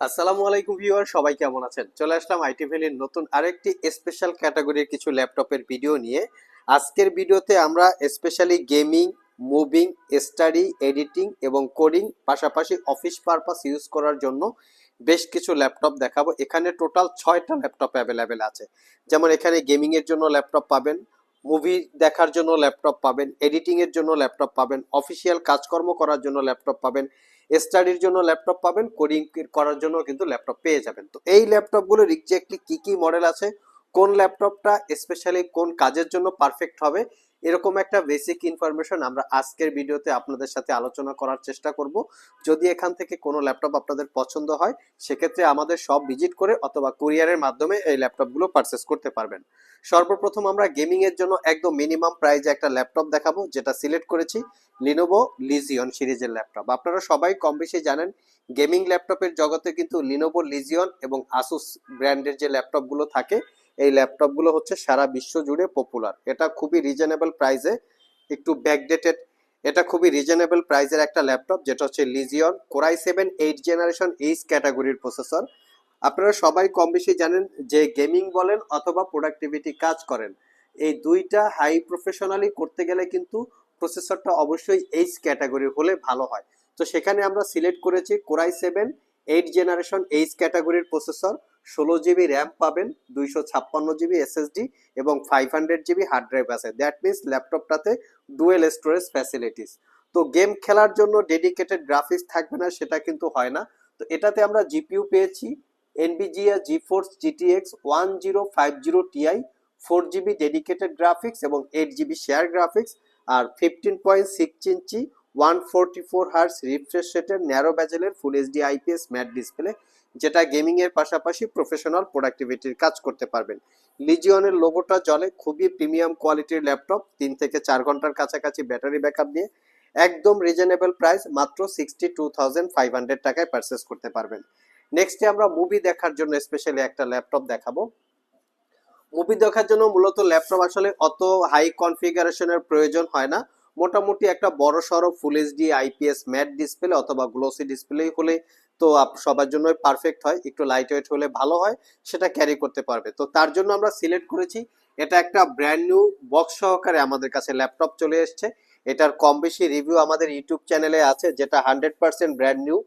আসসালামু আলাইকুম ভিউয়ার, সবাই কেমন আছেন? চলে আসলাম আইটি ভ্যালির নতুন আরেকটি স্পেশাল ক্যাটাগরির কিছু ল্যাপটপের ভিডিও নিয়ে। আজকের ভিডিওতে আমরা specially gaming moving study editing এবং কোডিং পাশাপাশি অফিস পারপাস ইউজ করার জন্য বেশ কিছু ল্যাপটপ দেখাবো। এখানে টোটাল ছয়টা ল্যাপটপ অ্যাভেলেবেল আছে। যেমন এখানে গেমিংয়ের জন্য ল্যাপটপ পাবেন মুভি দেখার জন্য ল্যাপটপ পাবেন এডিটিংয়ের জন্য ল্যাপটপ পাবেন অফিসিয়াল কাজকর্ম করার জন্য ল্যাপটপ পাবেন স্টাডির জন্য ল্যাপটপ পাবেন কোডিং করার জন্য কিন্তু ল্যাপটপ পেয়ে যাবেন। তো এই ল্যাপটপগুলোর এক্স্যাক্টলি কি কি মডেল আছে, কোন ল্যাপটপটা স্পেশালি কোন কাজের জন্য পারফেক্ট হবে এরকম একটা বেসিক ইনফরমেশন আমরা আজকের ভিডিওতে আপনাদের সাথে আলোচনা করার চেষ্টা করব। যদি এখান থেকে কোনো ল্যাপটপ আপনাদের পছন্দ হয়, সেক্ষেত্রে আমাদের সব ভিজিট করে অথবা কুরিয়ারের মাধ্যমে এই ল্যাপটপগুলো পারচেস করতে পারবেন। সর্বপ্রথম আমরা গেমিং এর জন্য একদম মিনিমাম প্রাইজে একটা ল্যাপটপ দেখাবো, যেটা সিলেক্ট করেছি লিনোভো লিজিয়ন সিরিজের ল্যাপটপ আপনারা সবাই কম বেশি জানেন গেমিং ল্যাপটপের জগতে কিন্তু লিনোভো লিজিয়ন এবং আসুস ব্র্যান্ডের যে ল্যাপটপগুলো থাকে এই ল্যাপটপগুলো হচ্ছে সারা বিশ্ব জুড়ে পপুলার এটা খুবই রিজনেবল প্রাইসে একটু ব্যাকডেটেড এটা খুবই রিজনেবল প্রাইসের একটা ল্যাপটপ যেটা হচ্ছে Legion Core i seven eight generation H ক্যাটাগরির প্রসেসর আপনারা সবাই কম বেশি জানেন যে গেমিং বলেন অথবা প্রোডাক্টিভিটি কাজ করেন, এই দুইটা হাই প্রফেশনালি করতে গেলে কিন্তু প্রসেসরটা অবশ্যই এইচ ক্যাটাগরির হলে ভালো হয়। তো সেখানে আমরা সিলেক্ট করেছি Core i seven eight generation H ক্যাটাগরির প্রসেসর ষোলো জিবি র্যাম পাবেন, দুইশো ছাপ্পান্ন জিবি এসএসডি এবং five hundred GB hard drive আছে। দ্যাট মিনস ল্যাপটপটাতে ডুয়েল স্টোরেজ ফ্যাসিলিটিস তো গেম খেলার জন্য ডেডিকেটেড গ্রাফিক্স থাকবে না, সেটা কিন্তু হয় না। তো এটাতে আমরা জিপিউ পেয়েছি এনবিজিয়া GeForce GTX one zero five zero Ti four GB dedicated graphics এবং এইট জিবি শেয়ার গ্রাফিক্স আর fifteen point six inch one forty four hertz refresh রেটের narrow ব্যাজেলের full HD IPS matte display যেটা gaming এর পাশাপাশি professional প্রোডাক্টিভিটির কাজ করতে পারবেন। লিজিয়নের লোগোটা জলে খুবই প্রিমিয়াম কোয়ালিটির ল্যাপটপ তিন থেকে চার ঘণ্টার কাছাকাছি ব্যাটারি ব্যাকআপ দিয়ে একদম রিজনেবল প্রাইস মাত্র sixty two thousand five hundred টাকায় পারচেস করতে পারবেন। নেক্সটে আমরা মুভি দেখার জন্য স্পেশালি একটা ল্যাপটপ দেখাবো। মুভি দেখার জন্য মূলত ল্যাপটপ আসলে অত হাই কনফিগারেশনের প্রয়োজন হয় না। মোটামুটি একটা বড় সড়ো full HD IPS matte display অথবা গ্লোসি ডিসপ্লে হলে তো সবার জন্য পারফেক্ট হয়, একটু লাইট ওয়েট হলে ভালো হয়, সেটা ক্যারি করতে পারবে। তো তার জন্য আমরা সিলেক্ট করেছি, এটা একটা ব্র্যান্ড নিউ বক্স সহকারে আমাদের কাছে ল্যাপটপ চলে এসেছে। এটার কম বেশি রিভিউ আমাদের ইউটিউব চ্যানেলে আছে, যেটা hundred percent brand new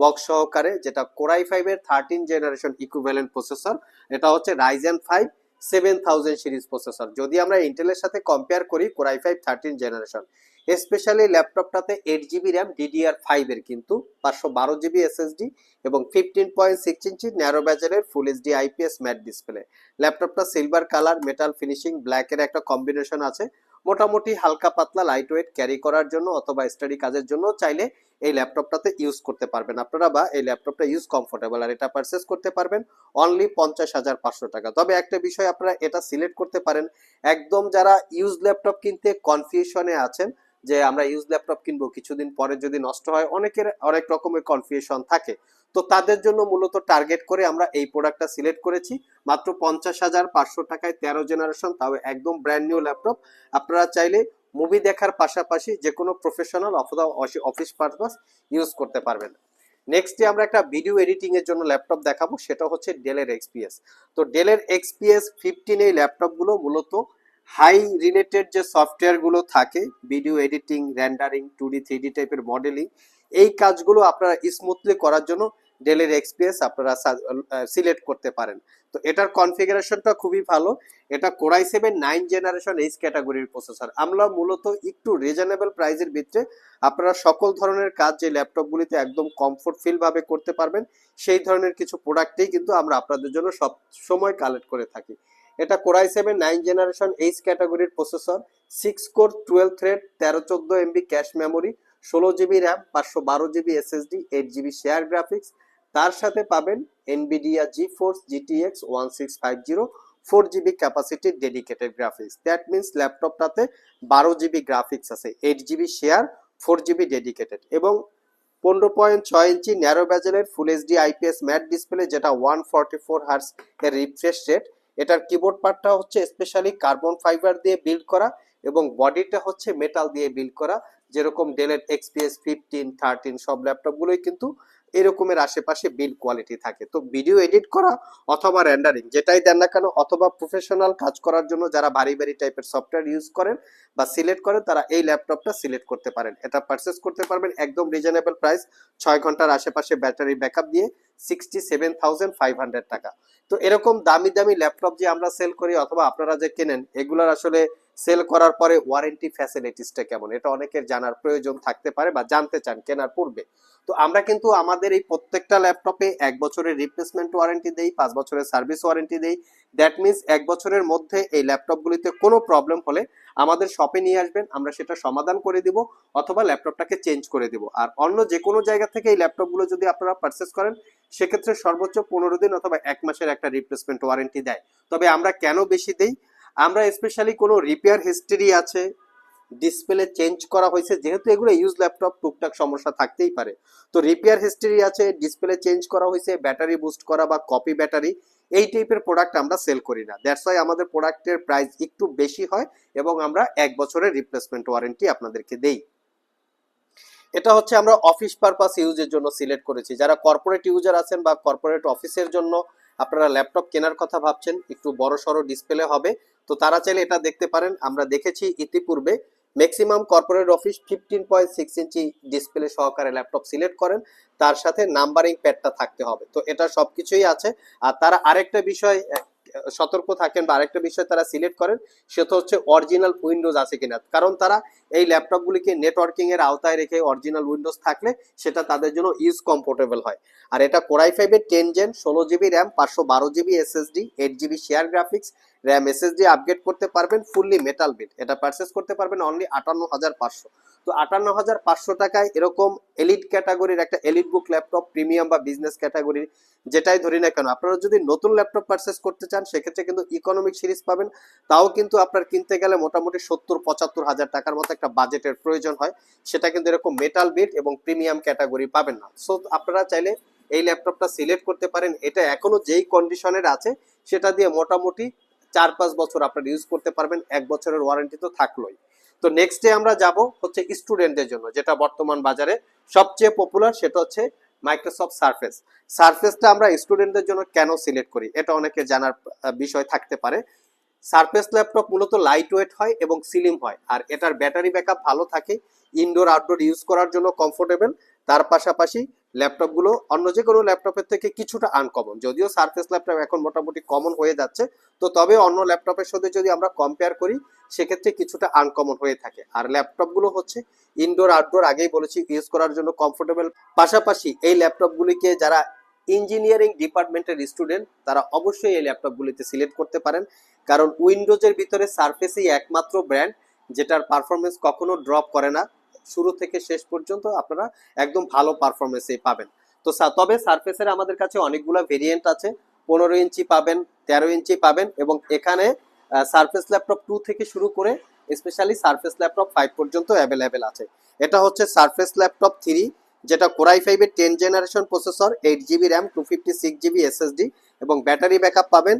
box সহকারে, যেটা কোরাই ফাইভের থার্টিন জেনারেশন ইকুইভ্যালেন্ট প্রসেসর এটা হচ্ছে Ryzen five seven thousand series processor যদি আমরা ইন্টেলের সাথে কম্পেয়ার করি Core i five thirteen generation specially ল্যাপটপটাতে eight GB RAM DDR ফাইভের কিন্তু পাঁচশো বারো জিবি এসএসডি এবং fifteen point six inch narrow ব্যাজেলের full HD IPS matte display ল্যাপটপটা সিলভার কালার মেটাল ফিনিশিং ব্ল্যাকের একটা কম্বিনেশন আছে। মোটামুটি হালকা পাতলা লাইট ওয়েট ক্যারি করার জন্য অথবা স্টাডি কাজের জন্য চাইলে এই ল্যাপটপটাতে ইউজ করতে পারবেন আপনারা বা এই ল্যাপটপটা ইউজ কমফোর্টেবল আর এটা পারচেস করতে পারবেন অনলি পঞ্চাশ হাজার পাঁচশো টাকা। তবে একটা বিষয় আপনারা এটা সিলেক্ট করতে পারেন, একদম যারা ইউজ ল্যাপটপ কিনতে কনফিউশনে আছেন যে আমরা ইউজ ল্যাপটপ কিনবো, কিছুদিন পরে যদি নষ্ট হয়, অনেকের অনেক রকমের কনফিউশন থাকে। তো তাদের জন্য মূলত টার্গেট করে আমরা এই প্রোডাক্টটা সিলেক্ট করেছি। মাত্র পঞ্চাশ হাজার পাঁচশো টাকায় তেরো জেনারেশন তাও একদম ব্র্যান্ড নিউ ল্যাপটপ আপনারা চাইলে মুভি দেখার পাশাপাশি যে কোনো প্রফেশনাল অথবা অফিস পারপাস ইউজ করতে পারবেন। নেক্সটে আমরা একটা ভিডিও এডিটিং এর জন্য ল্যাপটপ দেখাবো, সেটা হচ্ছে ডেলের এক্সপিএস তো ডেলের এক্সপিএস ফিফটিন এই ল্যাপটপগুলো মূলত হাই রিলেটেড যে সফটওয়্যারগুলো থাকে, video editing rendering two D three টাইপের মডেলিং এই কাজগুলো আপনারা স্মুথলি করার জন্য ডেলের এক্সপিএস আপনারা সিলেক্ট করতে পারেন। তো এটার কনফিগারেশনটা খুবই ভালো। এটা Core i seven nine generation H ক্যাটাগরির প্রসেসর আমরা মূলত একটু রিজনেবল প্রাইজের ভিতরে আপনারা সকল ধরনের কাজ যে ল্যাপটপগুলিতে একদম কমফোর্ট ফিলভাবে করতে পারবেন, সেই ধরনের কিছু প্রোডাক্টেই কিন্তু আমরা আপনাদের জন্য সব সময় কালেক্ট করে থাকি। এটা Core i seven, nine generation, H ক্যাটাগরির processor six core twelve thread তেরো, চোদ্দ এমবি ক্যাশ মেমোরি ষোলো জিবি র্যাম পাঁচশো বারো GB SSD eight GB share graphics তার সাথে পাবেন Nvidia GeForce GTX one six five zero four GB ক্যাপাসিটির dedicated graphics that means ল্যাপটপটাতে বারো জিবি গ্রাফিক্স আছে eight GB share four GB dedicated এবং পনেরো পয়েন্ট ছয় inch narrow ব্যাজেলের full HD IPS matte display যেটা ওয়ান ফর্টি ফোর হার্স এর refresh rate এটার keyboard পার্টটা হচ্ছে স্পেশালি কার্বন ফাইবার দিয়ে বিল্ড করা এবং বডিটা হচ্ছে মেটাল দিয়ে বিল্ড করা। যেরকম ডেলের এক্সপিএস ফিফটিন থার্টিন সব ল্যাপটপগুলোই কিন্তু এরকমের আশেপাশে বিল কোয়ালিটি থাকে। তো ভিডিও এডিট করা অথবা রেন্ডারিং যেটাই দেন না কেন অথবা প্রফেশনাল কাজ করার জন্য যারা ভারী ভারী টাইপের সফটওয়্যার ইউজ করেন বা সিলেক্ট করেন, তারা এই ল্যাপটপটা সিলেক্ট করতে পারেন। এটা পারচেস করতে পারবেন একদম রিজনেবল প্রাইস ছয় ঘণ্টার আশেপাশে ব্যাটারি ব্যাকআপ দিয়ে sixty seven thousand five hundred টাকা। তো এরকম দামি দামি ল্যাপটপ যে আমরা সেল করি অথবা আপনারা যে কেনেন, এগুলার আসলে সেল করার পরে ওয়ারেন্টি ফ্যাসিলিটিসটা কেমন? এটা অনেকের জানার প্রয়োজন থাকতে পারে বা জানতে চান, কেনার পূর্বে। তো আমরা কিন্তু আমাদের এই প্রত্যেকটা ল্যাপটপে এক বছরের রিপ্লেসমেন্ট ওয়ারেন্টি দেই, পাঁচ বছরের সার্ভিস ওয়ারেন্টি দেই। দ্যাট মিনস এক বছরের মধ্যে এই ল্যাপটপগুলিতে কোনো প্রবলেম হলে আমাদের শপে নিয়ে আসবেন, আমরা সেটা সমাধান করে দিব অথবা ল্যাপটপটাকে চেঞ্জ করে দিব। আর অন্য যে কোনো জায়গা থেকে এই ল্যাপটপগুলো যদি আপনারা পারচেস করেন, সেক্ষেত্রে সর্বোচ্চ পনেরো দিন অথবা এক মাসের একটা রিপ্লেসমেন্ট ওয়ারেন্টি দেয়। তবে আমরা কেন বেশি দেই? আমরা স্পেশালি কোনো রিপেয়ার হিস্ট্রি আছে ডিসপ্লে চেঞ্জ করা হয়েছে, যেহেতু এগুলো ইউজ ল্যাপটপ টুকটাক সমস্যা থাকতেই পারে। তো রিপেয়ার হিস্ট্রি আছে ডিসপ্লে চেঞ্জ করা হয়েছে ব্যাটারি বুস্ট করা বা কপি ব্যাটারি এই টাইপের প্রোডাক্ট আমরা সেল করি না। দ্যাটস ওয়াই আমাদের প্রোডাক্টের প্রাইস একটু বেশি হয় এবং আমরা এক বছরের রিপ্লেসমেন্ট ওয়ারেন্টি আপনাদেরকে দেই। এটা হচ্ছে আমরা অফিস পারপাস ইউজের জন্য সিলেক্ট করেছি। যারা কর্পোরেট ইউজার আছেন বা কর্পোরেট অফিসের জন্য আপনারা ল্যাপটপ কেনার কথা ভাবছেন, একটু বড় সড়ো ডিসপ্লে হবে, তো তারা চাইলে এটা দেখতে পারেন। আমরা দেখেছি ইতিপূর্বে maximum corporate office fifteen point six inch display সহকারে ল্যাপটপ সিলেক্ট করেন। তার সাথে নাম্বারিং প্যাডটা থাকতে হবে। তো এটা সবকিছুই আছে। আর তারা আরেকটা বিষয় সতর্ক থাকেন বা আরেকটা বিষয় তারা সিলেক্ট করেন, সেটা হচ্ছে অরিজিনাল উইন্ডোজ আছে কিনা। কারণ তারা এই ল্যাপটপগুলিকে নেটওয়ার্কিং এর আওতায় রেখে অরিজিনাল উইন্ডোজ থাকলে সেটা তাদের জন্য ইউজ কমফোর্টেবল হয়। আর এটা কোরাই ফাইভের টেন জেন ষোলো জিবি র্যাম পাঁচশো বারো GB SSD eight GB share graphics RAM SSD upgrade করতে পারবেন ফুললি মেটাল বিট এটা পারচেস করতে পারবেন অনলি আটান্ন হাজার পাঁচশো। তো আটান্ন হাজার পাঁচশো টাকায় এরকম এলিট ক্যাটাগরির একটা এলিট বুক ল্যাপটপ প্রিমিয়াম বা বিজনেস ক্যাটাগরির যেটাই ধরি না কেন, আপনারা যদি নতুন ল্যাপটপ পারচেস করতে চান, সেক্ষেত্রে কিন্তু ইকোনমিক সিরিজ পাবেন। তাও কিন্তু আপনার কিনতে গেলে মোটামুটি সত্তর, পঁচাত্তর হাজার টাকার মতো একটা বাজেটের প্রয়োজন হয়। সেটা কিন্তু এরকম মেটাল বিট এবং প্রিমিয়াম ক্যাটাগরি পাবেন না। সো আপনারা চাইলে এই ল্যাপটপটা সিলেক্ট করতে পারেন। এটা এখনও যেই কন্ডিশনের আছে, সেটা দিয়ে মোটামুটি চার পাঁচ বছর আপনারা ইউজ করতে পারবেন, এক বছরের ওয়ারেন্টি তো থাকলোই। তো নেক্সট ডে আমরা যাব হচ্ছে স্টুডেন্টদের জন্য, যেটা বর্তমান বাজারে সবচেয়ে পপুলার সেটা হচ্ছে মাইক্রোসফট সার্ফেস সারফেসটা আমরা স্টুডেন্টদের জন্য কেন সিলেক্ট করি? এটা অনেকে জানার বিষয় থাকতে পারে। সারফেস ল্যাপটপ মূলত লাইট ওয়েট হয় এবং সিলিম হয়, আর এটার ব্যাটারি ব্যাকআপ ভালো থাকে ইনডোর আউটডোর ইউজ করার জন্য কমফোর্টেবল তার পাশাপাশি ল্যাপটপগুলো অন্য যে কোনো ল্যাপটপের থেকে কিছুটা আনকমন যদিও সার্ফেস ল্যাপটপ এখন মোটামুটি কমন হয়ে যাচ্ছে, তো তবে অন্য ল্যাপটপের সাথে যদি আমরা কম্পেয়ার করি, সেক্ষেত্রে কিছুটা আনকমন হয়ে থাকে। আর ল্যাপটপগুলো হচ্ছে ইনডোর আউটডোর আগেই বলেছি ইউজ করার জন্য কমফোর্টেবল পাশাপাশি এই ল্যাপটপগুলিকে যারা ইঞ্জিনিয়ারিং ডিপার্টমেন্টের স্টুডেন্ট তারা অবশ্যই এই ল্যাপটপগুলিতে সিলেক্ট করতে পারেন। কারণ উইন্ডোজের ভিতরে সার্ফেসই একমাত্র ব্র্যান্ড যেটার পারফরমেন্স কখনো ড্রপ করে না। শুরু থেকে শেষ পর্যন্ত আপনারা একদম ভালো পারফরমেন্সই পাবেন। তো তবে সারফেসের আমাদের কাছে অনেকগুলো ভেরিয়েন্ট আছে। পনেরো ইঞ্চি পাবেন, তেরো ইঞ্চি পাবেন এবং এখানে সারফেস ল্যাপটপ টু থেকে শুরু করে স্পেশালি সারফেস ল্যাপটপ ফাইভ পর্যন্ত অ্যাভেলেবেল আছে। এটা হচ্ছে সারফেস ল্যাপটপ থ্রি যেটা কোরাই ফাইভের ten generation processor eight GB RAM two fifty six GB SSD এবং ব্যাটারি ব্যাকআপ পাবেন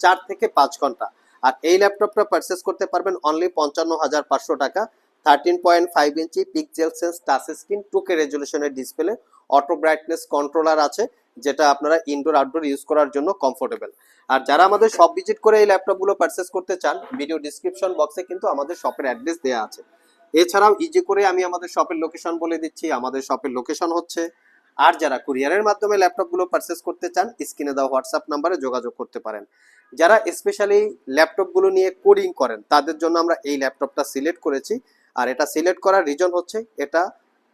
চার থেকে পাঁচ ঘণ্টা। আর এই ল্যাপটপটা পারচেস করতে পারবেন অনলি পঞ্চান্ন হাজার পাঁচশো টাকা। Thirteen point five inch pixel sense touch screen টুকে রেজলিউশনের ডিসপ্লে অটো ব্রাইটনেস কন্ট্রোলার আছে, যেটা আপনারা ইনডোর আউটডোর ইউজ করার জন্য কমফোর্টেবল আর যারা আমাদের শপ ভিজিট করে এই ল্যাপটপগুলো পারচেস করতে চান ভিডিও ডিসক্রিপশন বক্সে কিন্তু আমাদের শপের অ্যাড্রেস দেওয়া আছে। এছাড়াও ইজি করে আমি আমাদের শপের লোকেশন বলে দিচ্ছি, আমাদের শপের লোকেশন হচ্ছে। আর যারা কুরিয়ারের মাধ্যমে ল্যাপটপগুলো পারচেস করতে চান স্ক্রিনে দেওয়া হোয়াটসঅ্যাপ নাম্বারে যোগাযোগ করতে পারেন। যারা স্পেশালি ল্যাপটপগুলো নিয়ে কোডিং করেন, তাদের জন্য আমরা এই ল্যাপটপটা সিলেক্ট করেছি। আর এটা সিলেক্ট করার রিজন হচ্ছে এটা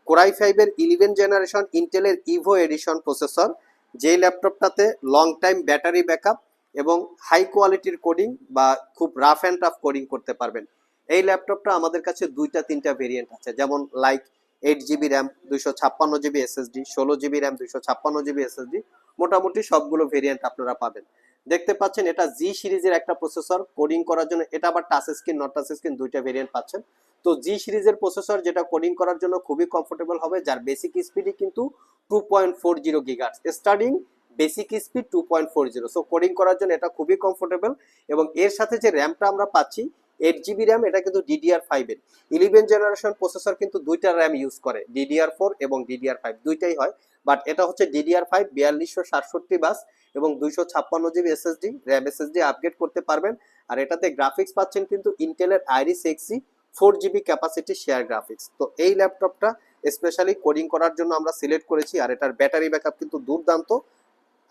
কোরাই ফাইভের ইলেভেন জেনারেশন ইন্টেলের ইভো এডিশন প্রসেসর যেই ল্যাপটপটাতে লং টাইম ব্যাটারি ব্যাকআপ এবং হাই কোয়ালিটির কোডিং বা খুব রাফ অ্যান্ড টাফ কোডিং করতে পারবেন। এই ল্যাপটপটা আমাদের কাছে দুইটা, তিনটা ভেরিয়েন্ট আছে। যেমন লাইক এইট জিবি র্যাম দুইশো ছাপ্পান্ন জিবি এসএসডি ষোলো জিবি র্যাম দুইশো ছাপ্পান্ন জিবি এসএসডি মোটামুটি সবগুলো ভেরিয়েন্ট আপনারা পাবেন। দেখতে পাচ্ছেন এটা জি সিরিজের একটা প্রসেসর কোডিং করার জন্য এটা আবার touch screen not touch screen দুইটা ভেরিয়েন্ট পাচ্ছেন। তো জি সিরিজের প্রসেসর যেটা কোডিং করার জন্য খুবই কমফোর্টেবল হবে, যার বেসিক স্পিডই কিন্তু two point four zero gigahertz starting basic speed two point four zero so coding করার জন্য এটা খুবই কমফোর্টেবল এবং এর সাথে যে র্যামটা আমরা পাচ্ছি এইট জিবি র্যাম এটা কিন্তু ডিডিআর ফাইভের ইলেভেন জেনারেশন প্রসেসর কিন্তু দুইটা র্যাম ইউজ করে ডিডিআর ফোর এবং ডিডিআর ফাইভ দুইটাই হয়। বাট এটা হচ্ছে ডিডিআর ফাইভ বিয়াল্লিশশো সাতষট্টি বাস এবং দুইশো ছাপ্পান্ন GB SSD RAM SSD upgrade করতে পারবেন। আর এটাতে গ্রাফিক্স পাচ্ছেন কিন্তু ইন্টেলের Iris Xe four GB capacity share graphics তো এই ল্যাপটপটা স্পেশালি কোডিং করার জন্য আমরা সিলেক্ট করেছি, আর এটার ব্যাটারি ব্যাকআপ কিন্তু দুর্দান্ত।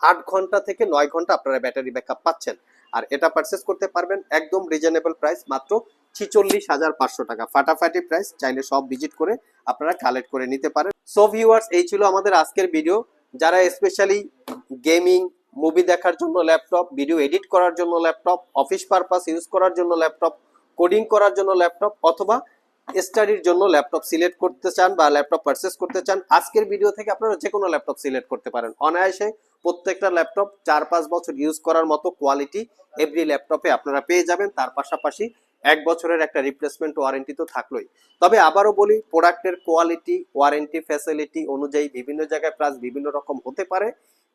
আট ঘণ্টা থেকে নয় ঘণ্টা আপনারা ব্যাটারি ব্যাকআপ পাচ্ছেন। আর এটা পারচেস করতে পারবেন একদম রিজনেবল প্রাইস মাত্র ছিচল্লিশ হাজার পাঁচশো টাকা। ফাটাফাটি প্রাইস চাইলে সব ভিজিট করে আপনারা কালেক্ট করে নিতে পারেন। সো ভিউয়ার্স এই ছিল আমাদের আজকের ভিডিও যারা স্পেশালি গেমিং মুভি দেখার জন্য ল্যাপটপ ভিডিও এডিট করার জন্য ল্যাপটপ অফিস পারপাস ইউজ করার জন্য ল্যাপটপ কোডিং করার জন্য ল্যাপটপ অথবা স্টাডির জন্য ল্যাপটপ সিলেক্ট করতে চান বা ল্যাপটপ পারচেস করতে চান, আজকের ভিডিও থেকে আপনারা যে কোনো ল্যাপটপ সিলেক্ট করতে পারেন। অনায়াসে প্রত্যেকটা ল্যাপটপ চার পাঁচ বছর ইউজ করার মতো কোয়ালিটি এভরি ল্যাপটপে আপনারা পেয়ে যাবেন। তার পাশাপাশি এক বছরের একটা রিপ্লেসমেন্ট ওয়ারেন্টি তো থাকলোই। তবে আবারও বলি প্রোডাক্টের কোয়ালিটি ওয়ারেন্টি ফ্যাসিলিটি অনুযায়ী বিভিন্ন জায়গায় প্রাইস বিভিন্ন রকম হতে পারে।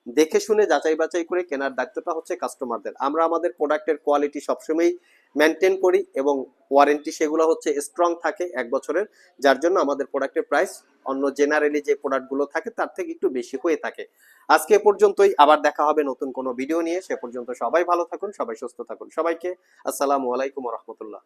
দেখে শুনে যাচাই বাছাই করে কেনার দায়িত্বটা হচ্ছে কাস্টমারদের আমরা আমাদের প্রোডাক্টের কোয়ালিটি সবসময়ই মেনটেন করি এবং ওয়ারেন্টি সেগুলো হচ্ছে স্ট্রং থাকে এক বছরের, যার জন্য আমাদের প্রোডাক্টের প্রাইস অন্য জেনারেলি যে প্রোডাক্টগুলো থাকে তার থেকে একটু বেশি হয়ে থাকে। আজকে পর্যন্তই, আবার দেখা হবে নতুন কোনো ভিডিও নিয়ে। সে পর্যন্ত সবাই ভালো থাকুন, সবাই সুস্থ থাকুন। সবাইকে আসসালামু আলাইকুম রহমতুল্লাহ।